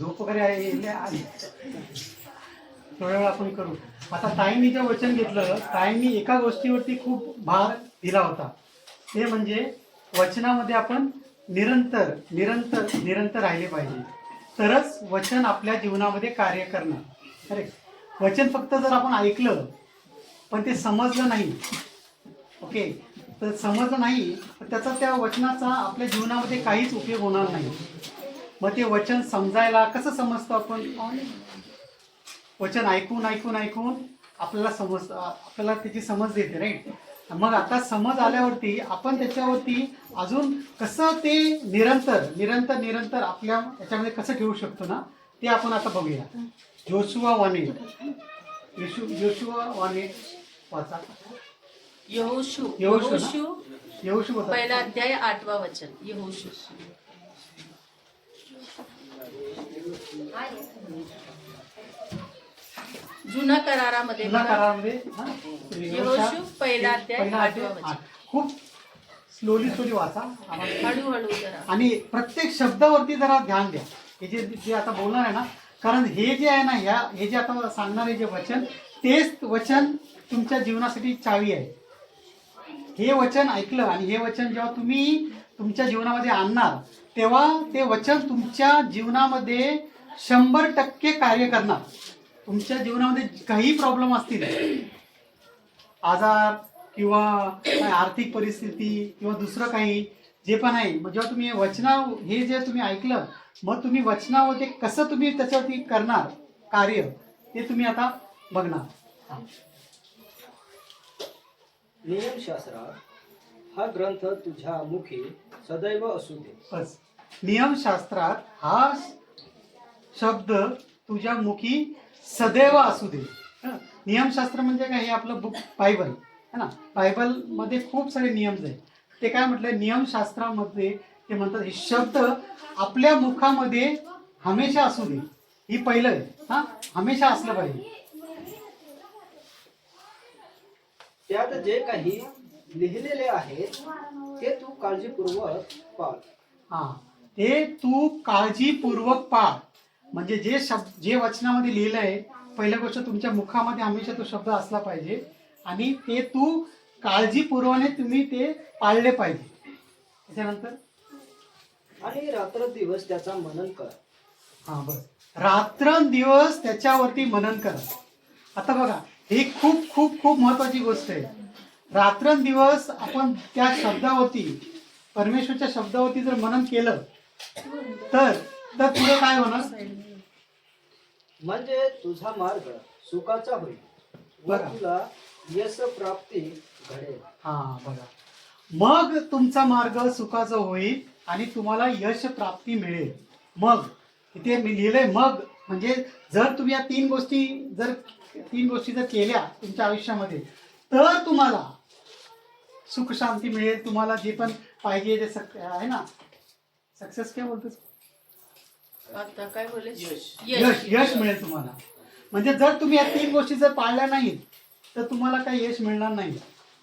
झोप वगैरे आहे आली थोड्या वेळ आपण करू. आता ताईंनी जे वचन घेतलं ताईंनी एका गोष्टीवरती खूप भार दिला होता. ते म्हणजे वचनामध्ये आपण निरंतर निरंतर निरंतर राहिले पाहिजे. तरच वचन आपल्या जीवनामध्ये कार्य करणं अरे वचन फक्त जर आपण ऐकलं पण ते समजलं नाही. ओके? तर समजलं नाही तर त्याचा त्या वचनाचा आपल्या जीवनामध्ये काहीच उपयोग होणार नाही. मग ते वचन समजायला कसं समजतो आपण? वचन ऐकून ऐकून ऐकून आपल्याला समज आपल्याला त्याची समज येते राईट मग आता समज आल्यावरती आपण त्याच्यावरती अजून कसं ते निरंतर निरंतर निरंतर आपल्या याच्यामध्ये कसं ठेवू शकतो ना ते आपण आता बघूया. जोशुआ वाणे. येशू जोशुआ वाणे वाचा. यहोशू यहोशू? यहोशू पहिला अध्याय आठवा वचन. यहोशू. जुना करारामध्ये जुना बघा, करारामध्ये हा, यहोशू पहिला अध्याय पहिला आठवा अध्याय, वचन. आठ. खूप स्लोली स्लोली वाचा. आम्हाला- हळूहळू जरा. आणि प्रत्येक शब्दावरती जरा ध्यान द्या. हे जे जे आता बोलणार आहे ना कारण हे जे आहे ना ह्या हे जे आता सांगणारे जे वचन तेच वचन तुमच्या जीवनासाठी चावी आहे. हे वचन ऐकलं आणि हे वचन जेव्हा तुम्ही तुमच्या जीवनामध्ये आणणार तेव्हा ते वचन तुमच्या जीवनामध्ये शंभर टक्के कार्य करणार. तुमच्या जीवनामध्ये काही प्रॉब्लेम असतील. आजार किंवा आर्थिक परिस्थिती किंवा दुसरं काही जे पण आहे. मग जेव्हा तुम्ही वचना हे जे तुम्ही ऐकलं मग तुम्ही वचनामध्ये कसं तुम्ही त्याच्यावरती करणार कार्य ते तुम्ही आता बघणार. नियमशास्त्रात हा ग्रंथ तुझ्या मुखी सदैव असू दे. बस. नियमशास्त्रात हा शब्द तुझ्या मुखी सदैव असू दे? नियमशास्त्र म्हणजे काय? हे आपलं बुक बायबल है ना? बायबलमध्ये खूप सारे नियम आहेत. ते काय म्हटलं नियमशास्त्रामध्ये ते म्हणतात हे शब्द आपल्या मुखामध्ये हमेशा असू दे. ही पहिलं आहे. हा? हमेशा असलं पाहिजे. त्यात जे काही लिहिलेले आहे ते तू काळजीपूर्वक पाळ. हा. ते तू काळजीपूर्वक पाळ. म्हणजे जे शब्द जे वचनामध्ये लिहिलं आहे पहिल्या गोष्ट तुमच्या मुखामध्ये हमेशा तो शब्द असला पाहिजे आणि ते तू काळजीपूर्वाने तुम्ही ते पाळले पाहिजे. त्याच्यानंतर? आणि रात्र दिवस त्याचा मनन कर. हा बस रात्रंदिवस त्याच्यावरती मनन करा. आता बघा ही खूप खूप खूप महत्वाची गोष्ट आहे. रात्रंदिवस आपण त्या शब्दावरती परमेश्वरच्या शब्दावरती जर मनन केलं तर तर पुढे काय होणार? म्हणजे तुझा मार्ग सुखाचा होईल. व. तुला यश प्राप्ती घडेल. हा बघा मग तुमचा मार्ग सुखाचा होईल आणि तुम्हाला यश प्राप्ती मिळेल. मग इथे मी लिहिलंय मग म्हणजे जर तुम्ही या तीन गोष्टी जर तीन गोष्टी जर केल्या तुमच्या आयुष्यामध्ये तर तुम्हाला सुख शांती मिळेल. तुम्हाला जे पण पाहिजे ते सक आहे ना? सक्सेस काय बोलतोस? आता काय बोले यश. यश. मिळेल तुम्हाला. म्हणजे जर तुम्ही या तीन गोष्टी जर पाळल्या नाहीत तर तुम्हाला काही यश मिळणार नाही.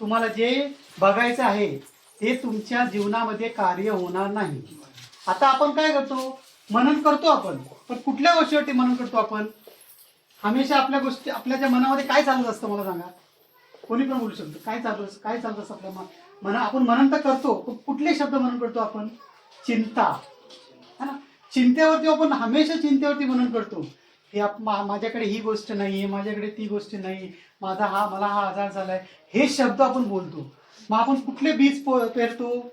तुम्हाला जे बघायचं आहे ते तुमच्या जीवनामध्ये कार्य होणार नाही. आता आपण काय करतो? मनन करतो आपण. पण कुठल्या गोष्टीवरती मनन करतो आपण? हमेशा आपल्या गोष्टी आपल्या ज्या मनामध्ये काय चालत असतं मला सांगा. कोणी पण बोलू शकतो. काय चालू असतं? काय चालत असतं आपल्या म- मना आपण मनन तर करतो पण कुठले शब्द मनन करतो आपण? चिंता. है ना? चिंतेवरती आपण हमेशा चिंतेवरती मनन करतो. की आप- मा- माझ्याकडे ही गोष्ट नाही आहे माझ्याकडे ती गोष्ट नाही माझा हा मला हा आजार झालाय. हे शब्द आपण बोलतो. मग आपण कुठले बीज पेरतो?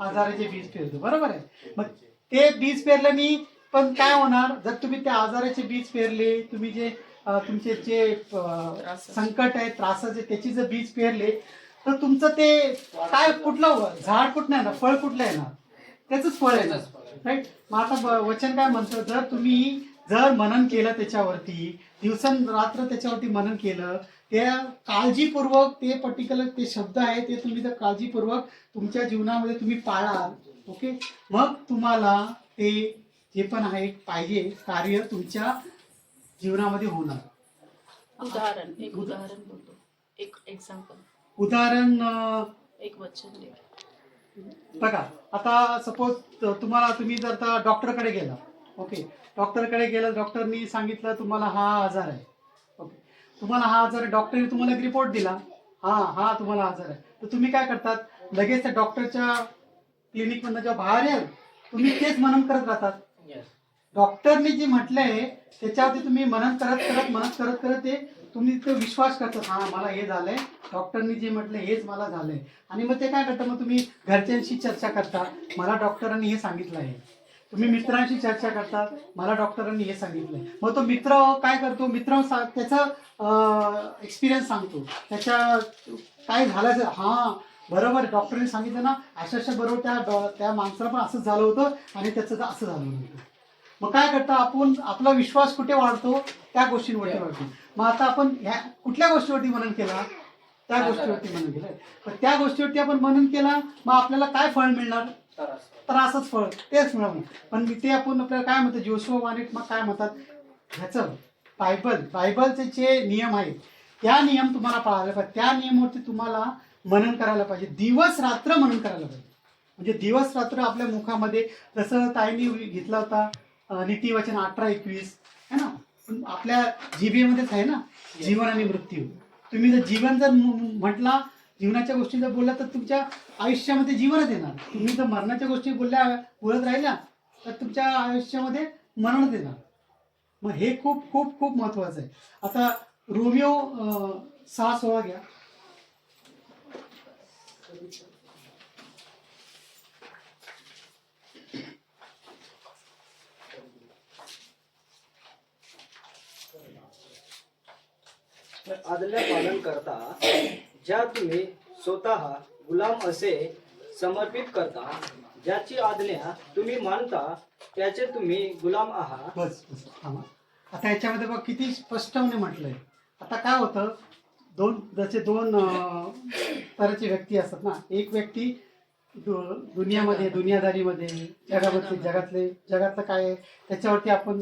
आजाराचे बीज पेरतो. बरोबर आहे? मग ते बीज पेरल्याने पण काय होणार? जर तुम्ही त्या आजाराचे बीज पेरले तुम्ही जे तुमचे जे संकट आहे त्रासाचे त्याची जर बीज पेरले तर तुमचं ते काय कुठलं झाड कुठलं येणार फळ कुठलं येणार त्याच फळ येणार राईट मग आता ब- वचन काय म्हणतं जर तुम्ही जर मनन केलं त्याच्यावरती दिवसरात्र त्याच्यावरती मनन केलं त्या काळजीपूर्वक ते पर्टिक्युलर ते शब्द आहे ते तुम्ही जर काळजीपूर्वक तुमच्या जीवनामध्ये तुम्ही पाळाल ओके मग तुम्हाला ते जे पण आहे पाहिजे कार्य तुमच्या जीवनामध्ये होणार. उदाहरण एक उदाहरण बोलतो. एक एक्झाम्पल उदाहरण एक बघा आता सपोज तुम्हाला तुम्ही जर आता डॉक्टरकडे गेला ओके डॉक्टरकडे गेलं डॉक्टरनी सांगितलं तुम्हाला हा आजार आहे. ओके तुम्हाला हा आजार डॉक्टरने तुम्हाला एक रिपोर्ट दिला. हा हा तुम्हाला आजार आहे. तर तुम्ही काय करतात? लगेच त्या डॉक्टरच्या क्लिनिकमधनं जेव्हा बाहेर याल तुम्ही तेच मनन करत राहतात. डॉक्टरने जे म्हटलंय त्याच्यावरती तुम्ही मनन करत करत मनन करत करत ते तुम्ही तो विश्वास करतात हा मला हे झालंय डॉक्टरनी जे म्हटलं हेच मला झालंय. आणि मग ते काय करता मग तुम्ही घरच्यांशी चर्चा करता मला डॉक्टरांनी हे सांगितलं आहे. तुम्ही मित्रांशी चर्चा करता मला डॉक्टरांनी हे सांगितलंय. मग तो मित्र काय करतो मित्र त्याचा त्याचं एक्सपिरियन्स सांगतो. त्याच्या काय झालं हा बरोबर डॉक्टरने सांगितलं ना अशा बरोबर त्या त्या माणसाला पण असंच झालं होतं आणि त्याचं तर असं झालं होतं. मग काय करता आपण आपला विश्वास कुठे वाढतो त्या गोष्टींवरती वाढतो मग आता आपण ह्या कुठल्या गोष्टीवरती मनन केला? त्या गोष्टीवरती मनन केलं. तर त्या गोष्टीवरती आपण मनन केला मग आपल्याला काय फळ मिळणार? त्रासच फळ. तेच मिळवणार पण ते आपण आपल्याला काय म्हणतात जोशुआ वानिट मग काय म्हणतात ह्याचं बायबल. बायबलचे जे नियम आहेत त्या नियम तुम्हाला पाळायला पाहिजे. त्या नियमावरती तुम्हाला मनन करायला पाहिजे. दिवस रात्र मनन करायला पाहिजे. म्हणजे दिवस रात्र आपल्या मुखामध्ये जसं ताईंनी घेतला होता नीतिवचन अठरा एकवीस है ना? आपल्या जीबीएमध्येच आहे ना? जीवन आणि मृत्यू. तुम्ही जर जीवन जर म्हटला जीवनाच्या गोष्टी जर बोलल्या तर तुमच्या आयुष्यामध्ये जीवनच येणार. तुम्ही जर मरणाच्या गोष्टी बोलल्या बोलत राहिल्या तर तुमच्या आयुष्यामध्ये मरणच येणार. मग हे खूप खूप खूप महत्वाचं आहे. आता रोमिओ सहा सोळा घ्या. आदल्या पालन करता ज्या तुम्ही स्वतः गुलाम असे समर्पित करता ज्याची आज्ञा तुम्ही मानता त्याचे तुम्ही गुलाम आहात. बस बस थांबा. आता याच्यामध्ये बघ किती स्पष्टपणे म्हटलंय. आता काय होतं दोन जसे दोन अं, तऱ्हेचे व्यक्ती असतात ना एक व्यक्ती दुनियामध्ये दुनियादारीमध्ये जगामध्ये जगातले जगातलं काय आहे त्याच्यावरती आपण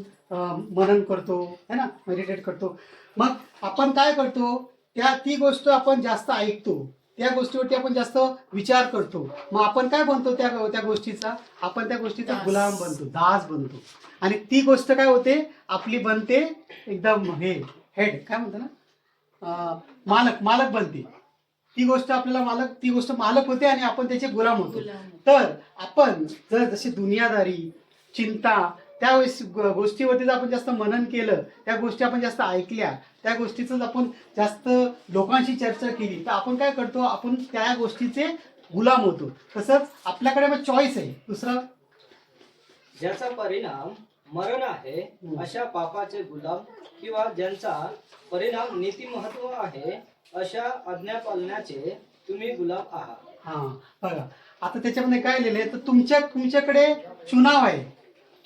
मनन करतो है ना? मेडिटेट करतो. मग आपण काय करतो? त्या ती गोष्ट आपण जास्त ऐकतो. त्या गोष्टीवरती आपण जास्त विचार करतो. मग आपण काय बनतो त्या त्या गोष्टीचा? आपण त्या गोष्टीचा. गुलाम बनतो दास बनतो. आणि ती गोष्ट काय होते? आपली बनते एकदम हे हेड काय म्हणतो ना? मालक मालक बनते. ती गोष्ट आपल्याला मालक ती गोष्ट मालक होते आणि आपण त्याचे गुलाम होतो. तर आपण जर जशी दुनियादारी चिंता त्या गोष्टीवरती जर आपण जास्त मनन केलं त्या गोष्टी आपण जास्त ऐकल्या त्या गोष्टीच आपण जास्त लोकांशी चर्चा केली तर आपण काय करतो? आपण त्या गोष्टीचे गुलाम होतो. तसंच आपल्याकडे मग चॉईस आहे. दुसरा? ज्याचा परिणाम मरण आहे. अशा पापाचे गुलाम किंवा ज्यांचा परिणाम नीती महत्त्व आहे अशा आज्ञा पालनाचे तुम्ही गुलाम आहात. हा बघा. आता त्याच्यामध्ये काय लिहिलंय? आहे तर तुमच्या तुमच्याकडे चुनाव आहे.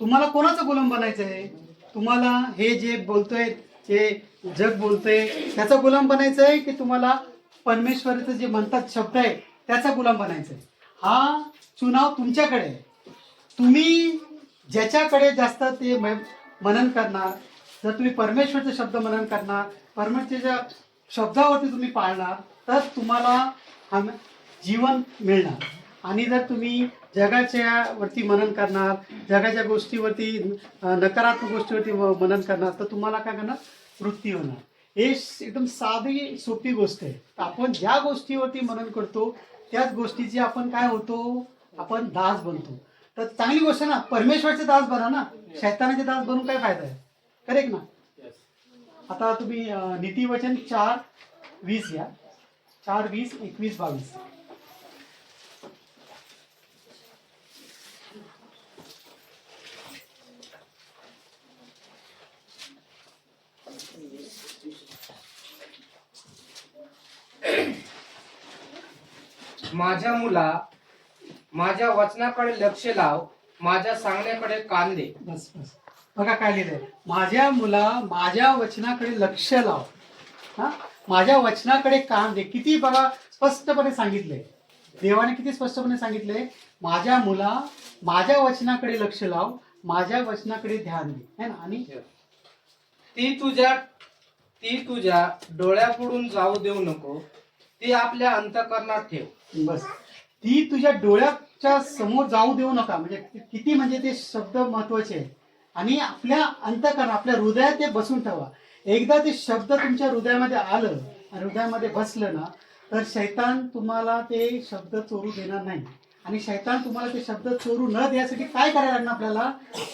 तुम्हाला कोणाचं गुलाम बनायचं आहे? तुम्हाला हे जे बोलतोय जे जग बोलतोय त्याचा गुलाम बनायचं आहे की तुम्हाला परमेश्वराचं जे म्हणतात शब्द आहे त्याचा गुलाम बनायचं आहे? हा चुनाव तुमच्याकडे आहे. तुम्ही ज्याच्याकडे जास्त ते म- मनन करणार जर तुम्ही परमेश्वरचे शब्द मनन करणार परमेश्वरच्या शब्दावरती तुम्ही पाळणार तर तुम्हाला जीवन मिळणार. आणि जर तुम्ही जगाच्या वरती मनन करणार जगाच्या गोष्टीवरती नकारात्मक गोष्टीवरती मनन करणार तर तुम्हाला काय करणार? वृत्ती होणार. हे एकदम साधी सोपी गोष्ट आहे. तर आपण ज्या गोष्टीवरती मनन करतो त्याच गोष्टीची आपण काय होतो? आपण दास बनतो. तर चांगली गोष्ट आहे ना परमेश्वरचे दास बना ना शैतानाचे दास बनून काय फायदा आहे? करेक्ट ना? आता तुम्ही नीतिवचन चार वीस घ्या. चार वीस एकवीस बावीस. माझ्या मुला माझ्या वचनाकडे लक्ष लाव माझ्या सांगण्याकडे कान दे. बस बस. बघा काय लिहिलंय. माझ्या मुला माझ्या वचनाकडे लक्ष लाव. हा? माझ्या वचनाकडे कान दे. किती बघा स्पष्टपणे सांगितलंय. देवाने किती स्पष्टपणे सांगितलंय? माझ्या मुला माझ्या वचनाकडे लक्ष लाव माझ्या वचनाकडे ध्यान दे. है ना? आणि ती तुझ्या ती तुझ्या डोळ्यापुढून जाऊ देऊ नको. ती आपल्या अंतकरणात ठेव. बस. ती तुझ्या डोळ्याच्या समोर जाऊ देऊ नका. म्हणजे किती म्हणजे ते शब्द महत्त्वाचे आहे आणि आपल्या अंतकरण आपल्या हृदयात ते बसून ठेवा. एकदा ते शब्द तुमच्या हृदयामध्ये आलं हृदयामध्ये बसलं ना तर शैतान तुम्हाला ते शब्द चोरू देणार नाही. आणि शैतान तुम्हाला ते शब्द चोरू न देण्यासाठी काय करायला लागणार आपल्याला?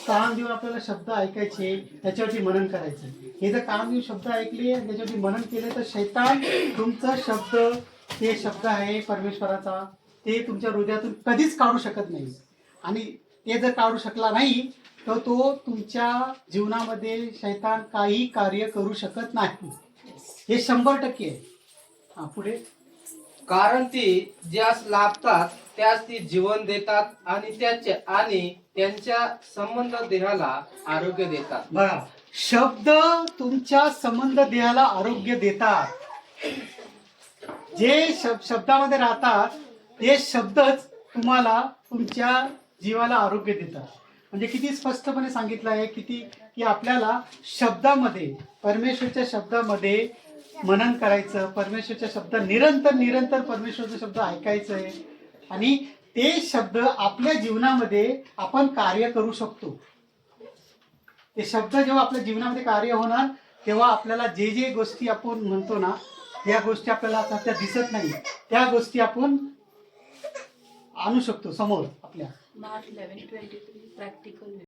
काम देऊन आपल्याला शब्द ऐकायचे त्याच्यावरती मनन करायचे. हे जर काम देऊन शब्द ऐकले आणि त्याच्यावरती मनन केले तर शैतान तुमचा शब्द ते शब्द आहे परमेश्वराचा. ते तुमच्या हृदयातून कधीच काढू शकत नाही. आणि ते जर काढू शकला नाही तर तो तुमच्या जीवनामध्ये शैतान काही कार्य करू शकत नाही. हे शंभर टक्के आहे. हा पुढे. कारण ती ज्यास लाभतात त्यास ती जीवन देतात आणि त्याचे आणि त्यांच्या संबंध देहाला आरोग्य देतात. बघा शब्द तुमच्या संबंध देहाला आरोग्य देतात. जे शब- शब्दामध्ये राहतात ते शब्दच तुम्हाला तुमच्या जीवाला आरोग्य देतात. म्हणजे किती स्पष्टपणे सांगितलं आहे किती की आपल्याला शब्दामध्ये परमेश्वरच्या शब्दामध्ये मनन करायचं परमेश्वरच्या शब्द निरंतर निरंतर परमेश्वरचा शब्द ऐकायचं आहे आणि ते शब्द आपल्या जीवनामध्ये आपण कार्य करू शकतो. ते शब्द जेव्हा आपल्या जीवनामध्ये कार्य होणार तेव्हा आपल्याला जे जे गोष्टी आपण म्हणतो ना या गोष्टी आपल्याला आता त्या दिसत नाही. त्या गोष्टी आपण आणू शकतो समोर आपल्या. March eleven twenty three practical